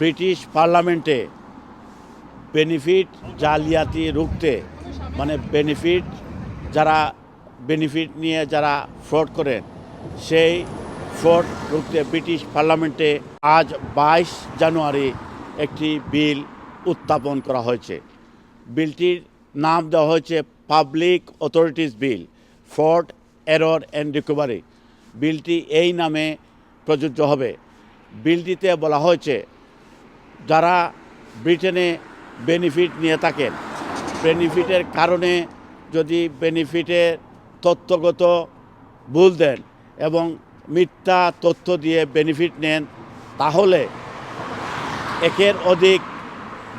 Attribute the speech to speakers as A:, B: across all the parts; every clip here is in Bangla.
A: ব্রিটিশ পার্লামেন্টে বেনিফিট জালিয়াতি রুখতে মানে বেনিফিট যারা বেনিফিট নিয়ে যারা ফ্রড করেন, সেই ফ্রড রুখতে ব্রিটিশ পার্লামেন্টে আজ বাইশ জানুয়ারি একটি বিল উত্থাপন করা হয়েছে। বিলটির নাম দেওয়া হয়েছে public authorities bill fraud error and recovery বিলটি এই নামে প্রযোজ্য হবে। বিলটিতে বলা হয়েছে যারা ব্রিটেনে বেনিফিট নিয়ে থাকেন। বেনিফিটের কারণে যদি বেনিফিটের তথ্যগত ভুল দেন এবং মিথ্যা তথ্য দিয়ে বেনিফিট নেন, তাহলে একের অধিক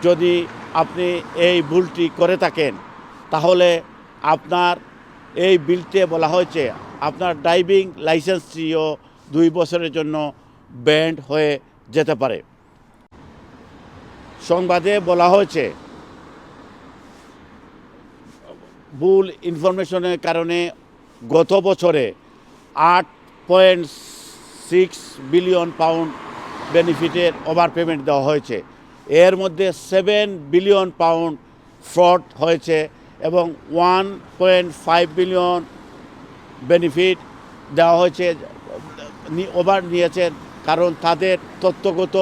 A: যদি আপনি এই ভুলটি করে থাকেন, তাহলে আপনার এই বিলতে বলা হয়েছে, আপনার ড্রাইভিং লাইসেন্সটিও দুই বছরের জন্য ব্যান্ড হয়ে যেতে পারে। সংবাদে বলা হয়েছে, ভুল ইনফরমেশনের কারণে গত বছরে আট পয়েন্ট সিক্স বিলিয়ন পাউন্ড বেনিফিটের ওভার পেমেন্ট দেওয়া হয়েছে। এর মধ্যে সেভেন বিলিয়ন পাউন্ড ফ্রড হয়েছে এবং one point five billion benefit দেওয়া হয়েছে ওভার নিয়েছেন, কারণ তাদের তথ্যগত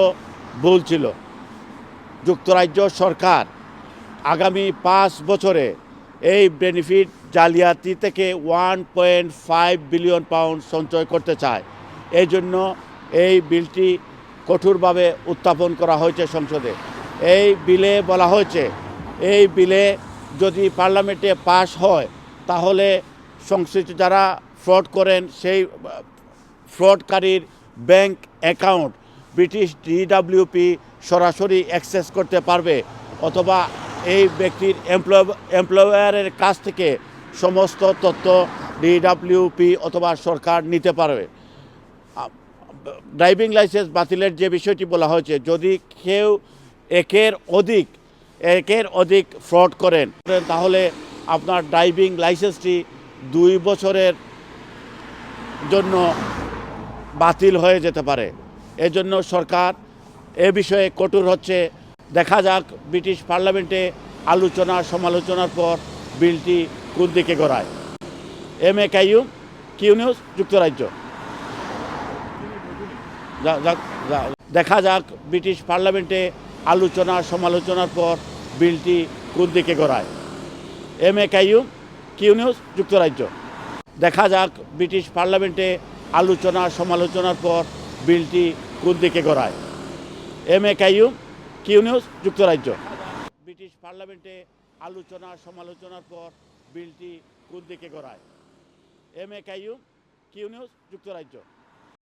A: ভুল ছিল। যুক্তরাজ্য সরকার আগামী পাঁচ বছরে এই বেনিফিট জালিয়াতি থেকে one point five billion pound সঞ্চয় করতে চায়। এই জন্য এই বিলটি কঠোরভাবে উত্থাপন করা হয়েছে সংসদে। এই বিলে বলা হয়েছে, এই বিলে যদি পার্লামেন্টে পাশ হয়, তাহলে সংশ্লিষ্ট যারা ফ্রড করেন, সেই ফ্রডকারীর ব্যাংক অ্যাকাউন্ট, ব্রিটিশ ডিডাব্লিউপি সরাসরি অ্যাক্সেস করতে পারবে অথবা এই ব্যক্তির এমপ্লয় এমপ্লয়ারের কাছ থেকে সমস্ত তথ্য ডিডাব্লিউপি অথবা সরকার নিতে পারবে। ড্রাইভিং লাইসেন্স বাতিলের যে বিষয়টি বলা হয়েছে, যদি কেউ একের অধিক একের অধিক ফ্রড করেন, তাহলে আপনার ড্রাইভিং লাইসেন্সটি দুই বছরের জন্য বাতিল হয়ে যেতে পারে। এজন্য সরকার এ বিষয়ে কঠোর হচ্ছে। দেখা যাক, ব্রিটিশ পার্লামেন্টে আলোচনা, সমালোচনার পর বিলটি কোন দিকে গড়ায়। M A Qayyum Q news, যুক্তরাজ্য। দেখা যাক, ব্রিটিশ পার্লামেন্টে আলোচনা, সমালোচনার পর বিলটি কোন দিকে গড়ায়। M A Qayyum Q news, যুক্তরাজ্য। দেখা যাক, ব্রিটিশ পার্লামেন্টে আলোচনা, সমালোচনার পর বিলটি কোন দিকে গড়ায়। M A Qayyum Q news যুক্তরাজ্য ব্রিটিশ পার্লামেন্টে আলোচনা, সমালোচনার পর বিলটি কোন দিকে গড়ায়? M A Qayyum Q news যুক্তরাজ্য